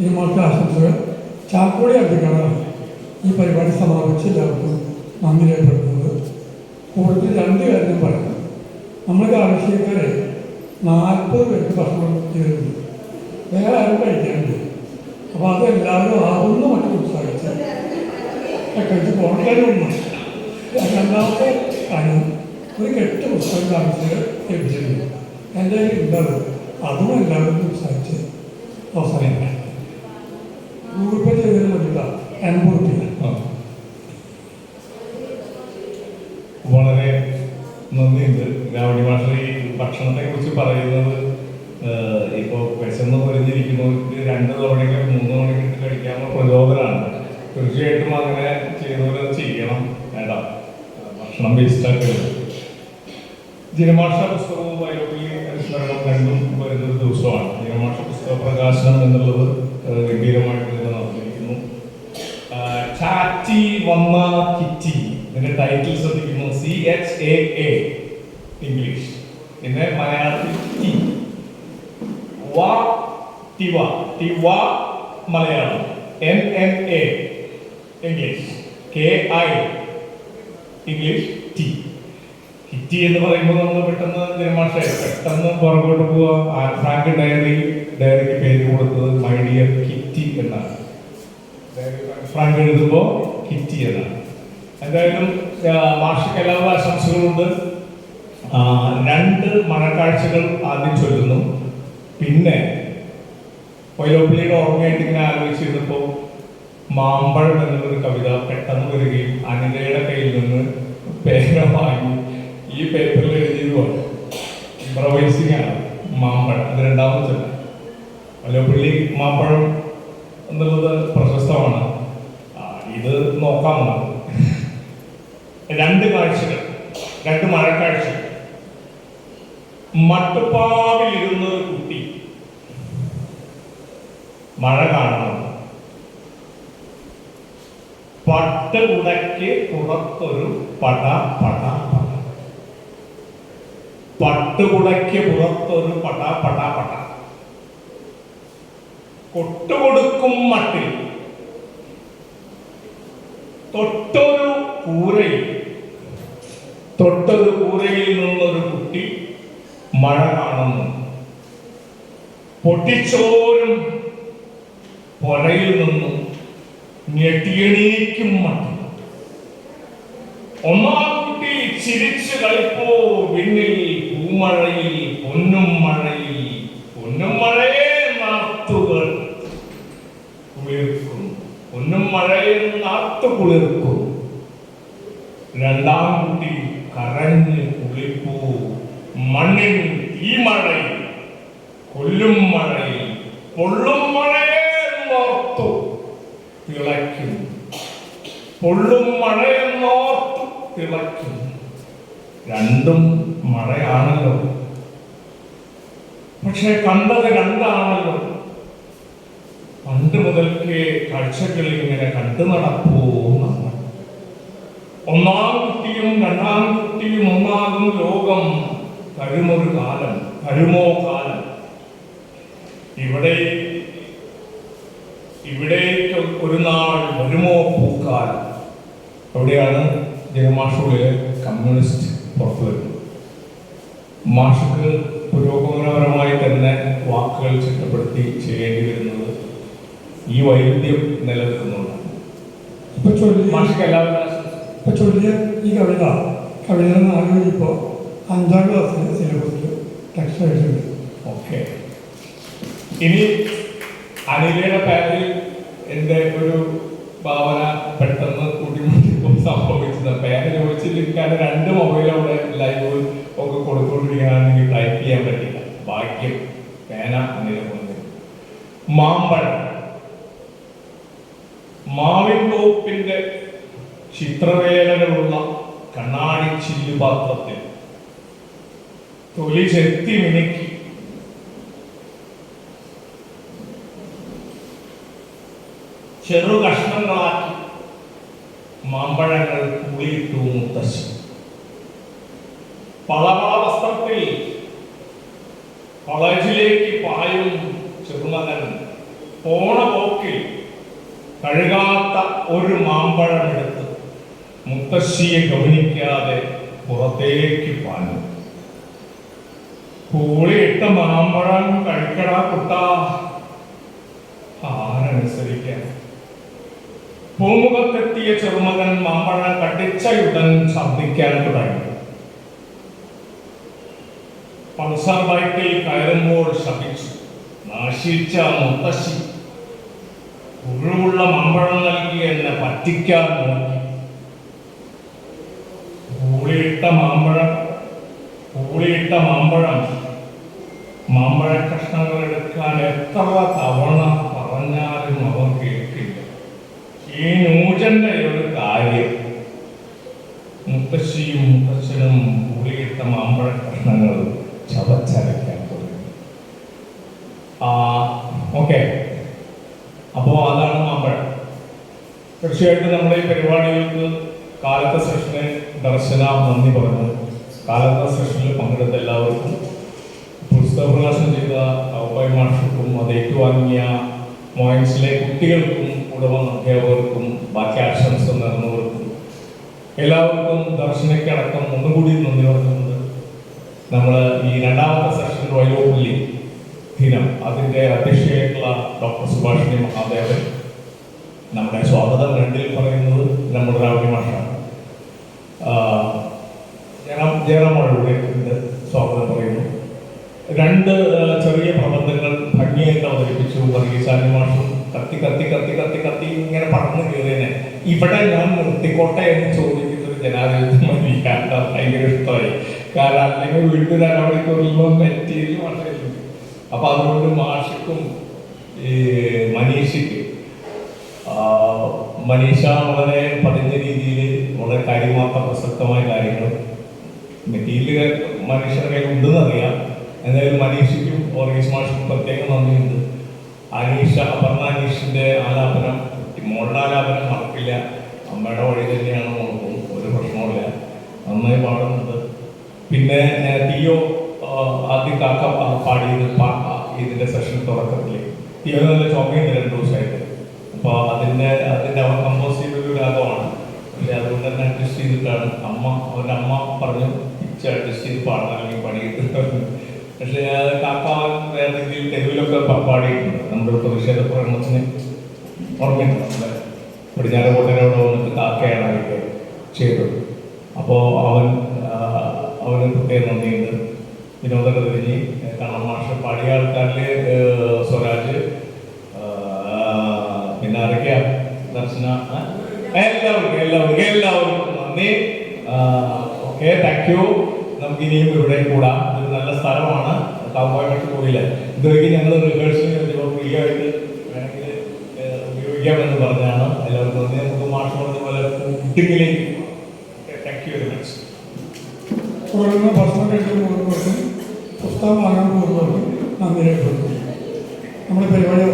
ഇരുമാർക്ക് ആശംസകൾ ചാക്കോടി അധികമാണ് ഈ പരിപാടി സമാപിച്ച് എല്ലാവർക്കും നന്ദി രേഖപ്പെടുത്തുന്നത്. കൂടുതൽ രണ്ട് കാര്യം പറയാം. നമ്മൾ കാർഷികക്കാരെ നാൽപ്പത് പേർക്ക് ഭക്ഷണം ചെയ്തിരുന്നു വേറെ ആരും കഴിക്കാനുണ്ട് അപ്പോൾ അത് എല്ലാവരും ആവുന്ന മറ്റും ഉത്സാഹിച്ച് കഴിച്ച് പോകണമെന്ന് രണ്ടാമത്തെ കാര്യം ഒരു കെട്ട് പുസ്തകം കാണിച്ച് ലഭിച്ചിട്ടുണ്ട്. എന്റെ ഉണ്ടാവും. അതും എല്ലാവരും ഉത്സാഹിച്ച് അവസാനിക്കണം ആ. വളരെ നന്ദിയുണ്ട്. രാവണി മാഷ ഈ ഭക്ഷണത്തെ കുറിച്ച് പറയുന്നത് ഇപ്പോൾ ഇപ്പൊ വിശന്ന് പൊരിഞ്ഞിരിക്കുന്നവർക്ക് രണ്ട് തവണയ്ക്ക് മൂന്ന് തവണയ്ക്ക് കഴിക്കാനുള്ള പ്രചോദനമാണ് തീർച്ചയായിട്ടും അങ്ങനെ ചെയ്യുന്നവർ ചെയ്യണം വേണ്ട. ഭക്ഷണം വേസ്റ്റാക്കരുത് ജിനമാഷ പുസ്തകവും വൈലോപ്പി അനുസ്മരണം രണ്ടും വരുന്നൊരു ദിവസമാണ്. ജിനമാഷ പുസ്തക പ്രകാശനം എന്നുള്ളത് ഗംഭീരമായിട്ട് ചാറ്റി വന്ന കിറ്റി ഇതിന്റെ ടൈറ്റിൽ ശ്രദ്ധിക്കുന്നു. C H A A English പിന്നെ മലയാളത്തിൽ ടി. വ ടിവ. ടിവ Malayalam. N N A English K I English T. Kitty എന്ന് പറയുമ്പോൾ നമ്മൾ പെട്ടെന്ന് ജനമാഷ പെട്ടെന്ന് പുറകോട്ട് പോവുക ആ ഫ്രാങ്ക് ഡയറി ഡയറിക്ക് പേര് കൊടുത്തത് മൈ ഡിയർ കിറ്റി എന്നാണ്. ഫ്രാങ്ക് എഴുതുമ്പോൾ എന്നാണ് എന്തായാലും വാർഷിക കലാപാശംസകളുണ്ട് ആശംസകളുണ്ട്. രണ്ട് മഴക്കാഴ്ചകൾ ആദ്യം ചൊല്ലുന്നു. പിന്നെ വൈലോപ്പിള്ളിയുടെ ഓർമ്മയായിട്ട് ഇങ്ങനെ ആലോചിച്ചിരുന്നപ്പോൾ മാമ്പഴം എന്നുള്ളൊരു കവിത പെട്ടെന്ന് വരികയും അനിതയുടെ കയ്യിൽ നിന്ന് പേന വാങ്ങി ഈ പേപ്പറിൽ എഴുതിയതുമാണ് ഇംപ്രവൈസിംഗ് ആണ് മാമ്പഴം. അത് രണ്ടാമത് ചൊല്ലാം. വൈലോപ്പിള്ളി മാമ്പഴം എന്നുള്ളത് പ്രശസ്തമാണ് ആ, ഇത് നോക്കാം രണ്ട് കാഴ്ചകൾ രണ്ട് മഴക്കാഴ്ച മട്ടുപ്പാവിൽ ഇരുന്ന ഒരു കുട്ടി മഴ കാണണം. പട്ടുകുടയ്ക്ക് പുറത്തൊരു പട പട പട. പട്ടുകുടയ്ക്ക് പുറത്തൊരു പട പട പട. കൊട്ടുകൊടുക്കും മട്ടിൽ തൊട്ടൊരു കൂരയിൽ തൊട്ടൊരു കൂരയിൽ നിന്നൊരു കുട്ടി മഴ കാണുന്നു. പൊട്ടിച്ചോരും പൊലയിൽ നിന്നും ഞെട്ടിയണീക്കും മട്ടി. ഒന്നാം കുട്ടി ചിരിച്ചു കളിപ്പോ വിണ്ണിൽ പൂമഴയിൽ പൊന്നും മഴയിൽ പൊന്നും മഴയെ നാത്തുകൾ കുളിർക്കും പൊന്നും മഴയെ നാത്തു കുളിർക്കും. രണ്ടാം കുട്ടി കരഞ്ഞ് കുളിപ്പൂ. മണ്ണിൽ ഈ മഴയിൽ കൊല്ലും മഴയിൽ പൊള്ളും മഴയെ നോർത്തു തിളയ്ക്കും. പൊള്ളും മഴയെന്നോർത്തു തിളയ്ക്കും. രണ്ടും മഴയാണല്ലോ. പക്ഷെ കണ്ടത് രണ്ടാണല്ലോ. പണ്ട് മുതൽക്കേ കാഴ്ചകളിൽ ഇങ്ങനെ കണ്ടു നടപ്പൂ ഒന്നാം കുട്ടിയും രണ്ടാം കുട്ടിയും ഒന്നാകും ലോകം. കഴിമൊരു കാലം കഴിമോ കാലം? ഇവിടെ ഇവിടേക്ക് ഒരു നാൾ വരുമോ പൂക്കാലം? അവിടെയാണ് ജനമാഷുകളിലെ കമ്മ്യൂണിസ്റ്റ് പുറത്തു വരുന്നത്. മാഷക്ക് പുരോഗമനപരമായി തന്നെ വാക്കുകൾ ചിട്ടപ്പെടുത്തി ചെയ്യേണ്ടി വരുന്നത് ഈ വൈരുദ്ധ്യം നിലനിൽക്കുന്നുണ്ട് ഇപ്പൊ ചൊല്ലി മാഷക്ക് എല്ലാവരും ആശംസ ഇപ്പൊ ചൊല്ലിയ ഈ കവിത കവിത ഇപ്പോൾ അഞ്ചാം ക്ലാസ്സിലെ സിലബസിൽ ടെക്സ്റ്റ് ആയിട്ടുണ്ട്. ഓക്കെ. ഇനി അനിലയുടെ പേരിൽ എന്റെ ഒരു ഭാവന പെട്ടെന്ന് കൂട്ടിമുട്ടിപ്പോൾ സംഭവിച്ചത്. പേര് ചോദിച്ചിരിക്കാൻ രണ്ട് മൊബൈൽ ചിത്രവേലകളുള്ള കണ്ണാടി ചില്ലുപാത്രത്തിൽ തൊലി ചെത്തി മിനുക്കി. ചെറു കഷ്ണങ്ങളാക്കി മാമ്പഴങ്ങൾ പുളിയിട്ടു മുത്തശ്ശി. പളപള വസ്ത്രത്തിൽ പളജിലേക്ക് പായും ചെറുമകൻ. പോണ പോക്കിൽ കഴുകാത്ത ഒരു മാമ്പഴമെടുത്ത് മുത്തശ്ശിയെ ഗവനിക്കാതെ പുറത്തേക്ക് പാഞ്ഞു. പൂളിയിട്ട മാമ്പഴം കഴിക്കടാ കുട്ടാ. ആരനുസരിക്കാൻ പൂമുഖത്തെത്തിയ ചെറുമകൻ മാമ്പഴം കട്ടിച്ചയുടൻ ശബ്ദിക്കാൻ തുടങ്ങി. പൾസർ ബൈക്കിൽ കയറുമ്പോൾ ശപിച്ചു. നാശിച്ച മുത്തശ്ശി. പുഴുവുള്ള മാമ്പഴം നൽകി എന്നെ പറ്റിക്കാൻ നോക്കി. പൂളിയിട്ട മാമ്പഴം പൂളിയിട്ട മാമ്പഴം മാമ്പഴ കഷ്ണങ്ങൾ എടുക്കാൻ എത്ര തവണ പറഞ്ഞാലും അവർ കേൾക്കില്ല. ഈ നൂജന്റെ ഒരു കാര്യം മുത്തശ്ശിയും മുത്തശ്ശനും പൂളിയിട്ട മാമ്പഴ കഷ്ണങ്ങൾ ചവച്ചരയ്ക്കാൻ തുടങ്ങി. ആ ഓക്കെ. അപ്പോൾ അതാണ് മാമ്പഴം. തീർച്ചയായിട്ടും നമ്മുടെ ഈ പരിപാടികൾക്ക് കാലത്തെ സെഷന് ദർശന നന്ദി പറഞ്ഞു. കാലത്ത സെഷനിൽ പങ്കെടുത്ത എല്ലാവർക്കും പുസ്തക പ്രകാശനം ചെയ്ത മാഷർക്കും അത് ഏറ്റുവാങ്ങിയ മോയിൻസിലെ കുട്ടികൾക്കും കൂടെ വന്ന അധ്യാപകർക്കും ബാക്കി ആശംസ നേർന്നവർക്കും എല്ലാവർക്കും ദർശനയ്ക്കടക്കം ഒന്നുകൂടി നന്ദി പറഞ്ഞുകൊണ്ട് നമ്മൾ ഈ രണ്ടാമത്തെ സെഷൻ വയോപുള്ളി ദിനം. അതിന്റെ അധ്യക്ഷയായിട്ടുള്ള ഡോക്ടർ സുഭാഷിണി മഹാദേവൻ. നമ്മുടെ സ്വാഗതം രണ്ടിൽ പറയുന്നത് നമ്മുടെ രാവിലെ മാഷാണ്. ജനം ജയറാമോടെ സ്വാഗതം പറയുന്നു. രണ്ട് ചെറിയ പ്രബന്ധങ്ങൾ ഭംഗിയായിട്ട് അവതരിപ്പിച്ചു. വർഗീസാനി മാഷും കത്തി കത്തി കത്തി കത്തി കത്തി ഇങ്ങനെ പറഞ്ഞു കയറിയനെ ഇവിടെ ഞാൻ നിർത്തിക്കോട്ടെ എന്ന് ചോദിക്കുന്ന ഒരു ജനാധിപത്യം മതിയാണ്ട ഭയങ്കര ഇഷ്ടമായി. കാരണം അല്ലെങ്കിൽ വീട്ടിൽ അരമണിക്കൂറിലും മെറ്റീരിയൽ മാഷയില്ല അപ്പൊ അതുകൊണ്ട് മാഷിക്കും ഈ മനീഷിക്ക്. ആ, മനീഷ വളരെ പതിഞ്ഞ രീതിയിൽ വളരെ കാര്യമാത്ര പ്രസക്തമായ കാര്യങ്ങൾ മെറ്റീരിയൽ മനുഷ്യരുടെ കയ്യിൽ ഉണ്ടെന്ന് അറിയാം. എന്തായാലും മനീഷിക്കും ഓർഗീസ് മാഷിനും പ്രത്യേകം നന്ദിയുണ്ട്. അനീഷ അപർണ അനീഷിന്റെ ആലാപനം മോളുടെ ആലാപനം മറക്കില്ല. അമ്മയുടെ വഴി തന്നെയാണ് നോക്കും ഒരു പ്രശ്നവുമില്ല. നന്നായി പാടുന്നുണ്ട്. പിന്നെ ടിയോ ആദ്യം കാക്ക പാടിയത് ഇതിന്റെ സെഷൻ തുടക്കത്തിൽ ടിയോ നല്ല ചുമയുണ്ട് രണ്ടു ദിവസമായിട്ട് അപ്പൊ അതിന്റെ അതിന്റെ അവർ കമ്പോസ് ചെയ്തൊരു രാഗമാണ് പക്ഷെ അതുകൊണ്ട് തന്നെ അഡ്ജസ്റ്റ് ചെയ്തിട്ടാണ്. അമ്മ അവന്റെ അമ്മ പറഞ്ഞു പിച്ച് അഡ്ജസ്റ്റ് ചെയ്ത് പാടണം അല്ലെങ്കിൽ പണിയിട്ടുണ്ട് പക്ഷേ കാക്കാവൻ വേറെ തെരുവിലൊക്കെ പാടിയിട്ടുണ്ട് നമ്മുടെ പ്രതിഷേധ പ്രകടനത്തിന് ഓർമ്മയുണ്ട് നമ്മുടെ വന്നിട്ട് കാക്കയാണ് അതൊക്കെ ചെയ്തത്. അപ്പോൾ അവൻ അവന് പ്രത്യേക നന്ദിയുണ്ട്. വിനോദ തിരിഞ്ഞ് കണ്ണമാഷ പാടിയ ആൾക്കാരിൽ സ്വരാജ് ആ, പിന്നെ ആരൊക്കെയാ ദർശന ആ? എല്ലാവർക്കും എല്ലാവർക്കും എല്ലാവർക്കും നന്ദി. ഓക്കെ താങ്ക് യു നമുക്ക് ഇനിയും ഇവിടെ കൂടാം. ഇത് നല്ല സ്ഥലമാണ്. കാമ്പോയിട്ട് പോയില്ല. ഇതുവരെ ഞങ്ങൾ റിഹേഴ്സൽ ചെയ്തപ്പോൾ ഫ്രീ ആയിട്ട് വേണമെങ്കിൽ ഉപയോഗിക്കാമെന്ന് പറഞ്ഞാണ്. എല്ലാവർക്കും നന്ദി. നമുക്ക് മാഷ് പറഞ്ഞ പോലെ താങ്ക് യു വെരി മച്ച് തുടർന്ന് ഭക്ഷണം കഴിക്കാൻ പോകുന്നവർക്കും പുസ്തകം വാങ്ങാൻ പോകുന്നവർക്കും നന്ദി രേഖപ്പെടുത്തുന്നു. നമ്മുടെ പരിപാടി